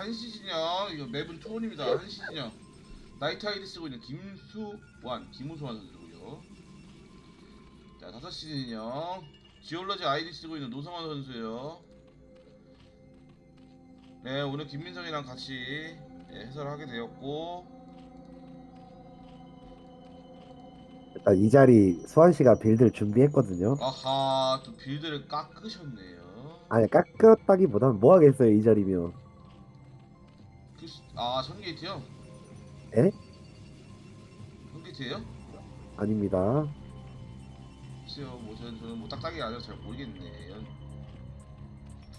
한시 진영 이거 맵은 투원입니다. 한시 진영 나이트 아이디 쓰고 있는 김수완 김우수완 선수고요. 자 다섯 시 진영 지올러지 아이디 쓰고 있는 노성환 선수예요. 네 오늘 김민성이랑 같이 예, 해설을 하게 되었고 일단 이 자리 수환 씨가 빌드를 준비했거든요. 아하 또 빌드를 깎으셨네요. 아니 깎았다기보다는 뭐 하겠어요 이 자리면. 그, 아 선게이트요? 에? 선게이트예요? 아닙니다. 글쎄요 뭐 저는, 저는 뭐 딱딱이 아니라 잘 모르겠네.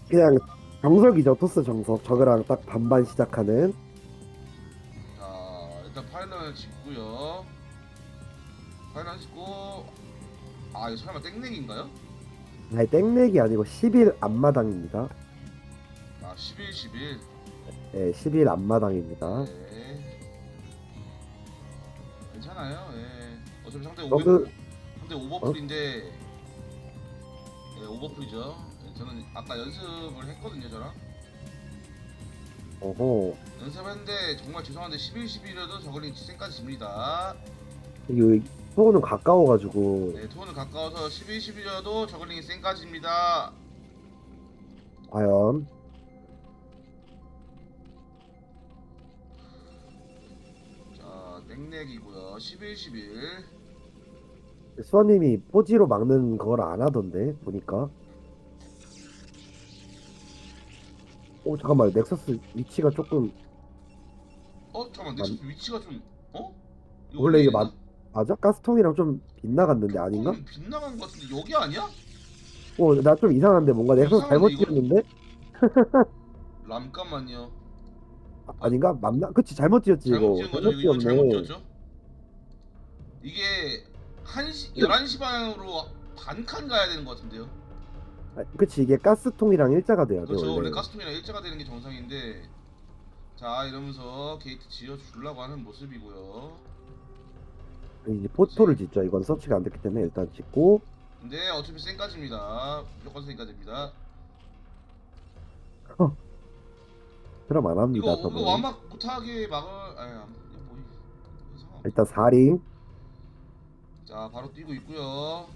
그냥 정석이죠 토스 정석. 저거랑 딱 반반 시작하는. 자 일단 파일런을 짓고요 파일런 짓고 아 이거 설마 땡넥인가요? 아니 땡렉이 아니고 10일 앞마당입니다. 아 11, 11 네, 10일 앞마당입니다. 네 괜찮아요. 예. 어차피 상대 어, 500 그- 상대 오버풀인데 예 오버풀이죠. 예, 저는 아까 연습을 했거든요 저랑. 어허. 연습했는데 정말 죄송한데 11, 11이라도 저글링 지생까지 집니다. 이거 소는 가까워가지고. 네 톤은 가까워서 11, 11이라도 저글링이 생까지입니다. 과연 자 땡넥이고요 11, 11 수환님이 포지로 막는 걸 안 하던데 보니까. 오 잠깐만 넥서스 위치가 조금 어 잠깐만 넥서스 위치가 좀 어? 이거 원래 이게? 맞 맞아? 가스통이랑 좀 빗나갔는데 아닌가? 조금 빗나간 것 같은데 여기 아니야? 어나 좀 이상한데 뭔가 넥서스 잘못 이상한데, 이거? 지었는데 람깐만요 아, 아닌가? 맞나? 그치 잘못 지었지 잘못 이거 지은 거죠? 이거 잘못 지었죠? 이게 1시 11시 방향으로 반 칸 가야 되는 것 같은데요? 아, 그치 이게 가스통이랑 일자가 돼야 돼 그렇죠. 원래 원래 가스통이랑 일자가 되는 게 정상인데 자 이러면서 게이트 지어주려고 하는 모습이고요. 이제 포토를 짓죠. 이건 서치가 안 됐기 때문에 일단 짓고. 근데 어차피 생까지입니다. 무조건 생까지입니다 그럼 안 합니다 이거 이거 저는 완막 못하게 막을 아니 안- 이거 뭐 이- 상관 일단 4링. 자 바로 뛰고 있고요.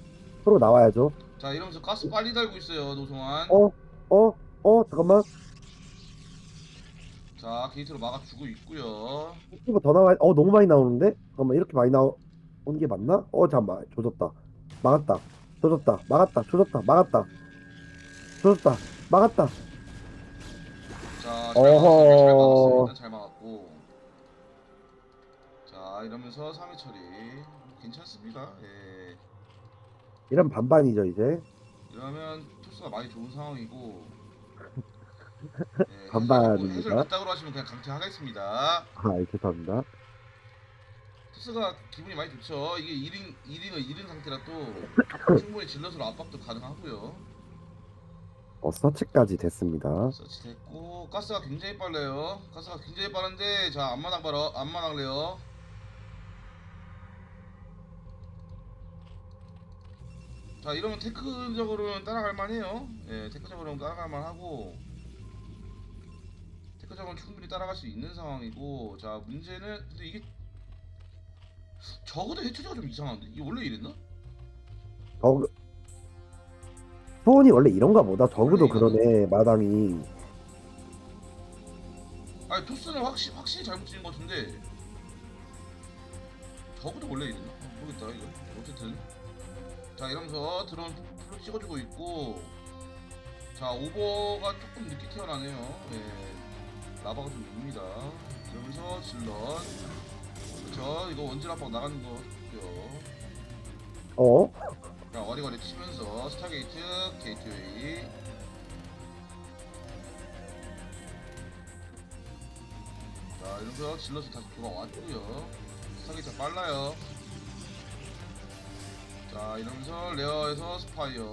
프로 나와야죠. 자 이러면서 가스 빨리 달고 있어요 노성환. 어? 어? 어? 잠깐만. 자 게이트로 막아주고 있고요. 이거 더 나와야 어 너무 많이 나오는데? 잠깐만 이렇게 많이 나오는 게 맞나? 어 잠깐만 조졌다. 막았다. 조졌다. 막았다. 조졌다. 막았다. 조졌다. 막았다 자, 잘 어허. 잘 막았고. 자, 이러면서 3회 처리 괜찮습니다. 예. 이런 반반이죠 이제 이러면 토스가 많이 좋은 상황이고. 예, 반반입니다. 해설 맞다고 하시면 그냥 강퇴하겠습니다. 아 죄송합니다 토스가 기분이 많이 좋죠. 이게 1인 1인을 잃은 상태라 또 충분히 질럿으로 압박도 가능하고요. 어 서치까지 됐습니다 서치 됐고 가스가 굉장히 빨라요. 가스가 굉장히 빠른데 자 앞마당 바로 앞마당 레어. 자 이러면 테크적으로는 따라갈 만해요. 예, 테크적으로는 따라갈 만하고 테크적으로는 충분히 따라갈 수 있는 상황이고 자 문제는 근데 이게 적어도 해처리가 좀 이상한데 이게 원래 이랬나? 어 소원이 원래 이런가 보다. 저그도 원래 그러네 마당이. 아니 토스는 확실 확실히 잘못 지은 것 같은데. 적어도 원래 이랬나? 아, 모르겠다 이거. 어쨌든. 자 이러면서 드론 풀로 찍어주고 있고. 자 오버가 조금 늦게 태어나네요. 예. 라바가 좀 늡니다. 이러면서 질럿. 그쵸? 이거 원질 압박 나가는 거 좋고요. 어? 자 와리와리 치면서 스타게이트 게이트웨이. 자 이러면서 질럿이 다시 돌아왔고요. 스타게이트 빨라요. 자 이러면서 레어에서 스파이어.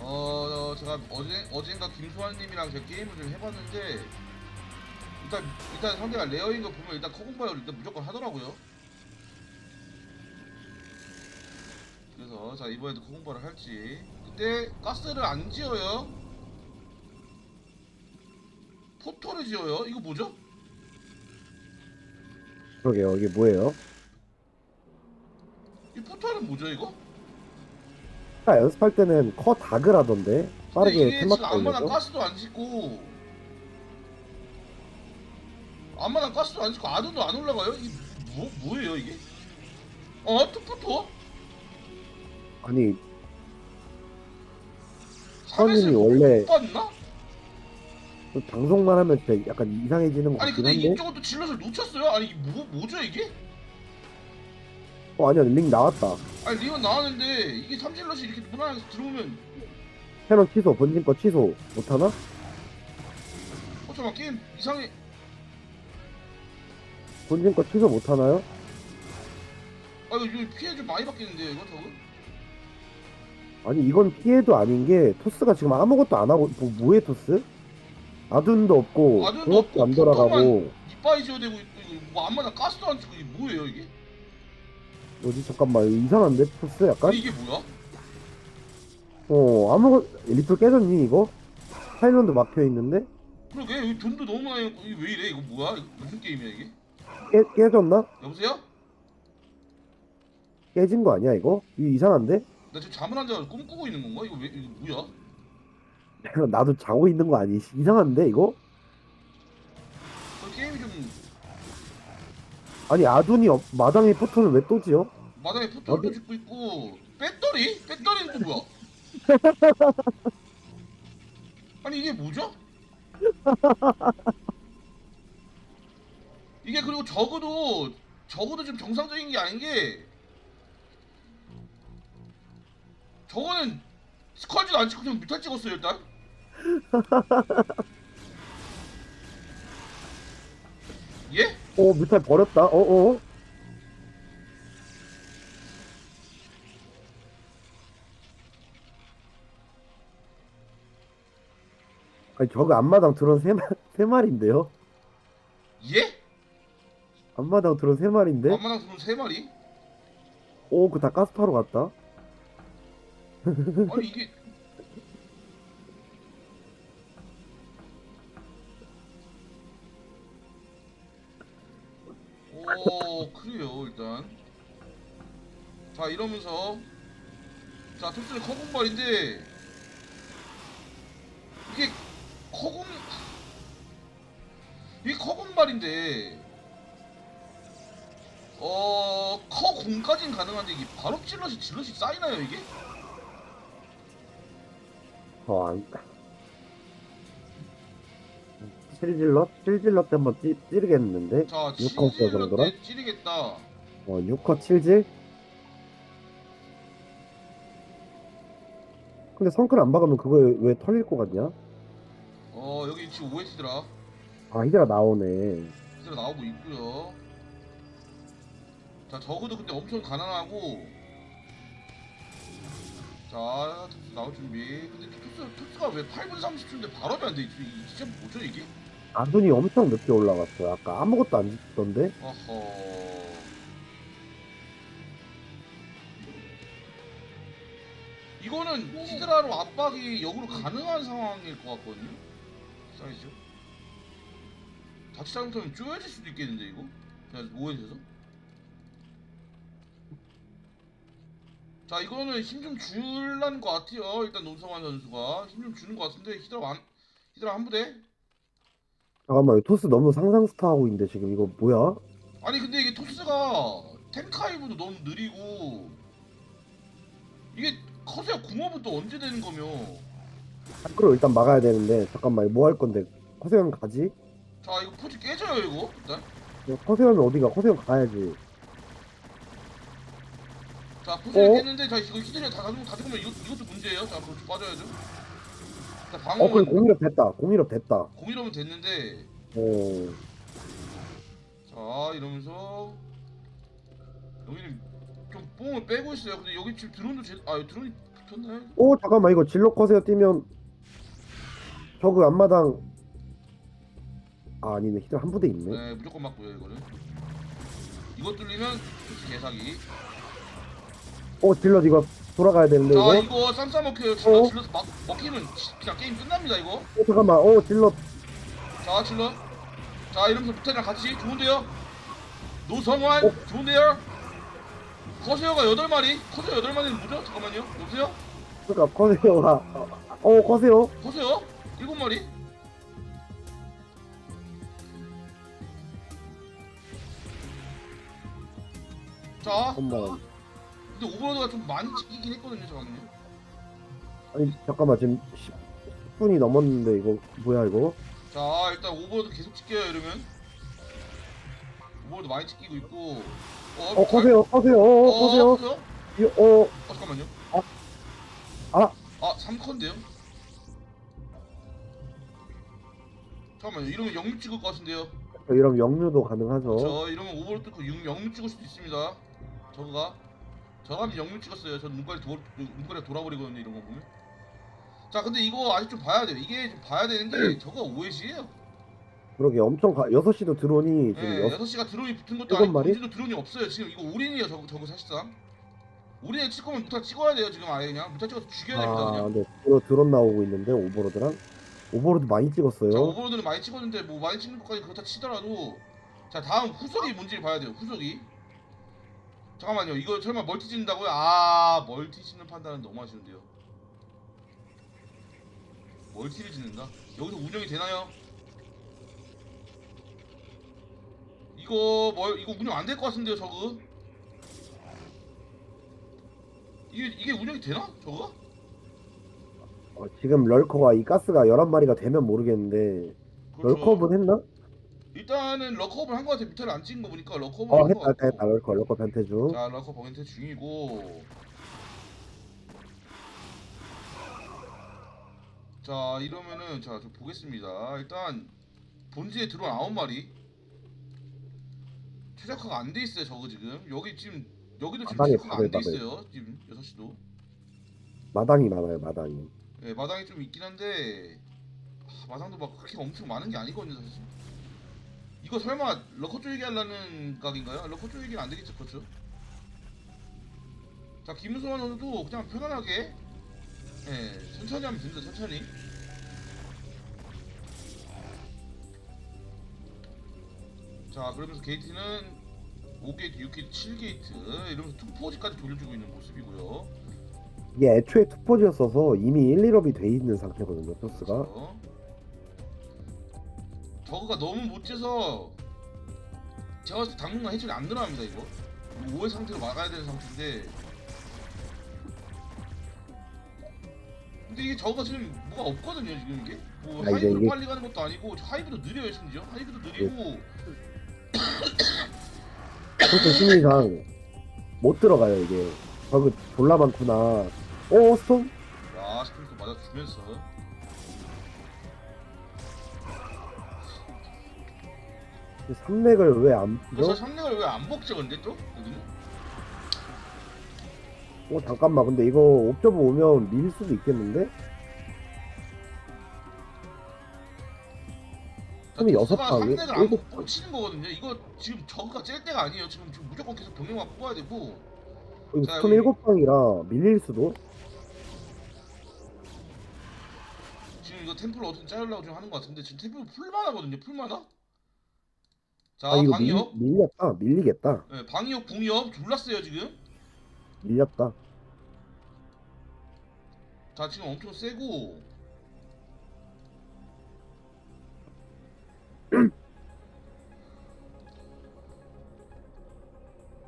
어, 어, 제가 어제 어젠가 김수환님이랑 제 게임을 좀 해봤는데 일단 일단 상대가 레어인 거 보면 일단 커공바이어를 일단 무조건 하더라고요. 그래서 자 이번에도 커공바를 할지 그때 가스를 안 지어요. 포토를 지어요? 이거 뭐죠? 그러게요. 이게 뭐예요? 이 포토는 뭐죠 이거? 아, 연습할 때는 커 닭을 하던데 빠르게 안마당 걸려서 가스도 안 짓고 안마당 가스도 안 짓고 아드도 안 올라가요? 이게 뭐, 뭐예요 이게? 어? 투포토? 아니 선임이 원래 못 봤나? 그 방송만 하면 진짜 약간 이상해지는 것 아니 같긴 근데 한데 이쪽은 또 질럿을 놓쳤어요? 아니 뭐, 뭐죠 이게? 어 아니야 링 나왔다 아니 리온 나왔는데 이게 삼질럿이 이렇게 무난하게 들어오면 캐논 취소 본진 거 취소 못하나? 어 잠깐 게임 이상해 본진 거 취소 못하나요? 아 이거 이거 피해 좀 많이 받겠는데요 이거 저거? 아니 이건 피해도 아닌 게 토스가 지금 아무것도 안 하고 뭐, 뭐해 토스? 아둔도 없고 아둔도 공업도 안 없고 돌아가고 이빠이 지어대고 있고 이거 뭐 안마당 가스도 안 치고 이게 뭐예요 이게? 뭐지 잠깐만 이거 이상한데 토스 약간? 이게 뭐야? 어 아무것 리플 깨졌니 이거? 파일런도 막혀 있는데 그러게 여기 돈도 너무 많이 넣고 이게 왜 이래 이거 뭐야? 이거 무슨 게임이야 이게? 깨, 깨졌나? 여보세요? 깨진 거 아니야 이거? 이거 이상한데? 나 지금 잠을 안 자고 꿈꾸고 있는 건가? 이거 왜 이거 뭐야? 나도 자고 있는 거 아니 이상한데 이거? 저 게임이 좀 아니 아둔이 없, 마당에 포토를 왜 또 지어? 마당에 어디- 짓고 있고 배터리? 배터리는 또 뭐야? 아니 이게 뭐죠? 이게 그리고 적어도 적어도 좀 정상적인 게 아닌 게 저거는 스컬지도 안 찍고 그냥 뮤탈 찍었어요 일단 예? 어 뮤탈 버렸다 어어 아니 저거 앞마당 드론 세, 마, 세 마리인데요? 예? 앞마당 드론 세 마리인데? 안마당 드론 세 마리? 오 그 다 가스파로 갔다 아니 이게 오 그래요 일단 자 이러면서 자 토스는 커공발인데 이게 커공 이게 커공발인데 어 커공까지는 가능한데 이게 바로 질럿이 질럿이 쌓이나요 이게? 어안 칠질럿? 칠질럿 때 한번 찌, 찌르겠는데? 자, 6컷 정도라? 찌르겠다. 찌르겠다. 어 6컷 칠질? 근데 성클 안 박으면 그거 왜 털릴 것 같냐? 어, 여기 지금 OS더라. 아 히드라 나오네 그대로 나오고 있고요. 자, 적어도 근데 엄청 가난하고. 자, 나올 준비. 근데 토스, 토스가 왜 8분 30초인데 발업이 안 돼? 이게 뭐죠, 이게? 아둔이 엄청 늦게 올라갔어요 아까 아무것도 안 짓던데? 어허. 이거는 히드라로 압박이 역으로 가능한 상황일 것 같거든요. 사이즈. 잘못하면 쪼여질 수도 있겠는데 이거? 그냥 오해돼서. 자 이거는 힘 좀 줄라는 것 같아요. 일단 노성환 선수가 힘 좀 주는 것 같은데 히드라 안 히드라 한 부대. 잠깐만 토스 너무 상상 스타 하고 있는데 지금 이거 뭐야? 아니 근데 이게 토스가 템카이브도 너무 느리고 이게 커세어 궁합은 또 언제 되는 거며 그걸 일단 막아야 되는데 잠깐만 뭐 할 건데 커세현 가지? 자 이거 포지 깨져요 이거 일단 커세현은 어디가? 커세현 가야지 자 어? 깼는데 자 이거 히드리 다 가지고 다 죽으면 이것, 이것도 문제예요. 자 그렇죠 빠져야죠. 자어 방어는 그래 공일업 됐다. 공일업 됐다. 공이러면 됐는데. 오 자 이러면서 여기는 좀 뽕을 빼고 있어요. 근데 여기 지금 드론도 제... 아 드론이 붙었나요? 오 잠깐만. 이거 진로 커세어 뛰면 저그 앞마당 아 아니네. 히드 한 부대 있네. 네 무조건 맞고요 이거는. 이거 뚫리면 개사기 오 질럿 이거 돌아가야 되는데 자 이거? 이거 쌈싸 먹혀요 질러 어? 질러서 막 먹히면 지- 그냥 게임 끝납니다 이거. 오 잠깐만. 오 질럿 자 질러. 자 이러면서 부탄이랑 같이. 좋은데요? 노성환 어? 좋은데요? 커세어가 8마리? 커세어 8마리는 뭐죠? 잠깐만요. 여보세요? 그러니까 커세어가 어 커세어? 커세어? 7마리? 자. 잠깐만 근데 오버로드가 좀 많이 찍히긴 했거든요 잠깐만요 아니 잠깐만 지금 10 분이 넘었는데 이거 뭐야 이거? 자 일단 오버로드 계속 찍혀요 이러면. 오버로드 많이 찍히고 있고. 어 커세어 커세어 어 어, 커세어 커세어? 이- 어. 어 잠깐만요. 아. 아. 아 3컨데요? 잠깐만요. 이러면 영육 찍을 것 같은데요? 이러면 역류도 가능하죠. 저 이러면 오버로드 뚫고 영- 영육 찍을 수도 있습니다. 저거가 저가면 영육 찍었어요 저 눈깔이 도, 눈깔이 돌아버리거든요 이런 거 보면 자 근데 이거 아직 좀 봐야 돼요 이게 좀 봐야 되는 게 저거 오해시에요 그러게 엄청 가 6시도 드론이 지금 예, 여, 6시가 드론이 붙은 것도 아니고 마리? 본진도 드론이 없어요. 지금 이거 올인이에요. 저거, 저거 사실상. 올인에 찍 거면 무타 찍어야 돼요. 지금 아예 그냥 무타 찍어서 죽여야 됩니다. 아 그냥. 근데 드론, 드론 나오고 있는데 오버로드랑 오버로드 많이 찍었어요 자 오버로드는 많이 찍었는데 뭐 많이 찍는 것까지 그렇다 치더라도 자 다음 후속이 뭔지를 봐야 돼요. 후속이. 잠깐만요. 이거 설마 멀티 찍는다고요? 아 멀티 찍는 판단은 너무 아쉬운데요. 멀티를 짓는다? 여기서 운영이 되나요? 이거 뭐 이거 운영 안 될 것 같은데요 저거? 이게 이게 운영이 되나 저거? 어, 지금 럴커가 이 가스가 11마리가 되면 모르겠는데 그렇죠. 럴커업은 했나? 일단은 럭커업을 한것 같아 밑에를 안 찍은 거 보니까 럭커업을 어 한것 했다 했다. 같고. 럴커 럴커 변태 중. 자 럭커 버겐트 중이고. 자 이러면은 자 좀 보겠습니다. 일단 본진에 들어온 아홉 마리. 최적화가 안 돼 있어요 저거 지금. 여기 지금 여기도 지금 최적화가 안돼 바글, 바글. 있어요 지금 6시도. 마당이 많아요 마당이. 예, 마당이 좀 있긴 한데 아, 마당도 막 그렇게 엄청 많은 게 아니거든요 사실 이거 설마 러커 쪼이기 하려는 각인가요? 러커 쪼이기는 안 되겠죠 그렇죠? 자 김수환 선수도 그냥 편안하게 예, 천천히 하면 됩니다 천천히 자 그러면서 게이트는 5게이트, 6게이트, 7게이트 이러면서 투포지까지 돌려주고 있는 모습이고요 이게 애초에 투포지였어서 이미 1, 1업이 돼 있는 상태거든요 토스가 그렇죠. 저거가 너무 못해서 제가 봤을 때 당분간 해철이 안 늘어납니다 이거. 5회 상태로 막아야 되는 상태인데. 근데 이게 저거가 지금 뭐가 없거든요 지금 이게? 뭐 아, 이제 하이브로 이게- 빨리 가는 것도 아니고 하이브도 느려요 심지어. 하이브도 느리고. 토스 심리상 못 들어가요 이게. 저그 졸라 많구나. 어 스톰? 야 스프링도 맞아 주면서 삼렉을 왜안 그래서 pu죠? 3렉을 왜 안 먹죠 근데 또? 여기는? 어 잠깐만 근데 이거 옵저버 오면 밀 수도 있겠는데? 그럼 여섯 방, 3렉을 안 일곱 먹고 치는 거거든요 이거 지금 저거가 찔 때가 아니에요 지금, 지금 무조건 계속 병력만 뽑아야 되고 이거 자, 스톰 여기- 7방이라 밀릴 수도? 지금 이거 템플 어떻게 자르려고 지금 하는 것 같은데 지금 템플 풀만하거든요 풀만하? 자 아 이거 밀, 방이업 밀렸다. 밀리겠다. 네, 방이업 궁이업 졸랐어요 지금. 밀렸다. 자 지금 엄청 세고.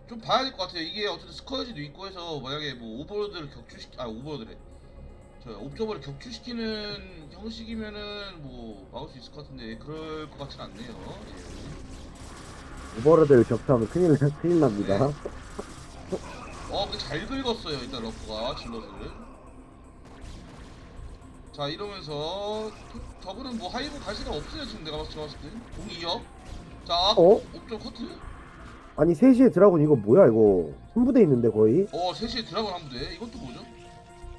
좀 봐야 될 것 같아요. 이게 어쨌든 스커지도 있고 해서 만약에 뭐 오버로드를 격추시키 아 오버로드래. 저 옵저버를 격추시키는 형식이면은 뭐 막을 수 있을 것 같은데 그럴 것 같진 않네요. 예. 오버로드를 격추하면 큰일, 나- 큰일 납니다 네. 어, 근데 잘 긁었어요, 일단 러커가 질럿을. 자, 이러면서 저- 저분은 뭐 하이브 갈 생각 없어요, 지금 내가 봤을, 때. 공이요. 자, 어? 옵점 커트. 아니 3시에 드라곤 이거 뭐야 이거 손부대 있는데 거의 어, 3시에 드라곤 한 부대. 이것도 뭐죠?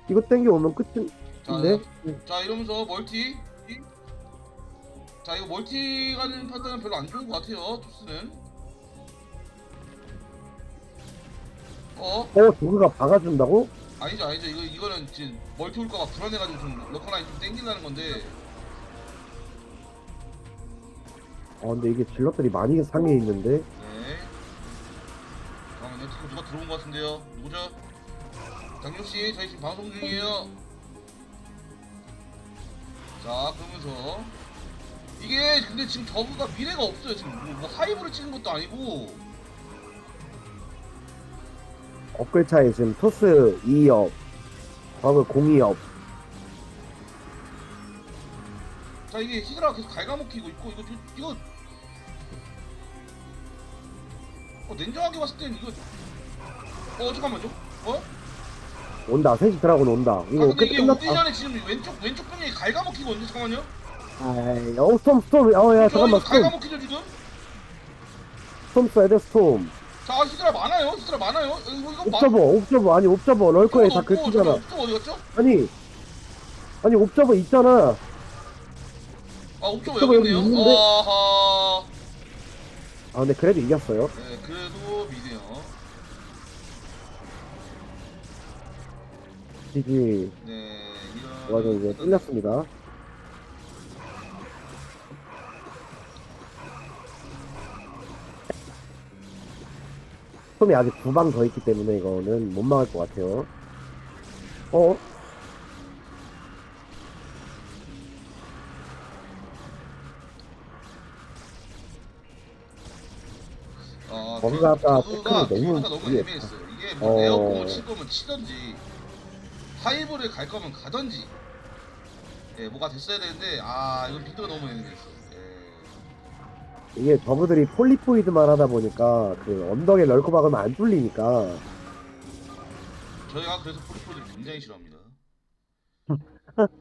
이거 땡겨 오면 끝인데? 자, 자, 이러면서 멀티. 자, 이거 멀티 가는 판단은 별로 안 좋은 것 같아요, 토스는. 어? 어 저그가 박아준다고? 아니죠, 아니죠. 이거, 이거는 지금 멀티 올까봐 불안해가지고 좀 러커 라인 좀 땡긴다는 건데. 아 근데 이게 질럿들이 많이 상해 있는데 네. 잠깐만요. 지금 누가 들어온 것 같은데요. 누구죠? 장경 씨, 저희 지금 방송 중이에요. 자, 그러면서 이게 근데 지금 저그가 미래가 없어요. 지금 뭐, 뭐 하이브를 찍은 것도 아니고 업글 차에 지금 토스 2업 버그 02업 자 이게 히드라가 계속 갉아먹히고 있고 이거 좀- 이거 어 냉정하게 봤을 땐 이거 어 잠깐만요. 어? 온다 셋이 드라곤 온다 아 이거 근데 끝 이게 끝났다 전에 지금 왼쪽 왼쪽 병력이 갉아먹히거든요. 잠깐만요. 아이 어 스톰 스톰 어야 저 잠깐만 스톰? 스톰 써야 돼 스톰 자 히드라 많아요. 히드라 많아요. 이거 이거 마- 옵저버 옵저버 아니 옵저버 럴커에 다 긁히잖아 어디 갔죠? 아니 아니 옵저버 있잖아 아 옵저버 옵저버 여기 여기 있네요. 있는데? 아하. 아 근데 그래도 이겼어요 네 그래도 미네요. GG 네 이런. 맞아 이제 뚫렸습니다 스톰이 아직 두 방 더 있기 때문에 이거는 못 막을 것 같아요 어? 아, 뭔가 그, 아까 태클이 너무 너무 애매했어요. 이게 뭐 어. 에어컨을 칠 거면 치던지 하이브를 갈 거면 가던지 예, 뭐가 됐어야 되는데 아 이건 비교가 너무 애매했어. 예. 이게 저브들이 폴리포이드만 하다 보니까 그 언덕에 럴커 박으면 안 뚫리니까 저희가 그래서 폴리폴드를 굉장히 싫어합니다.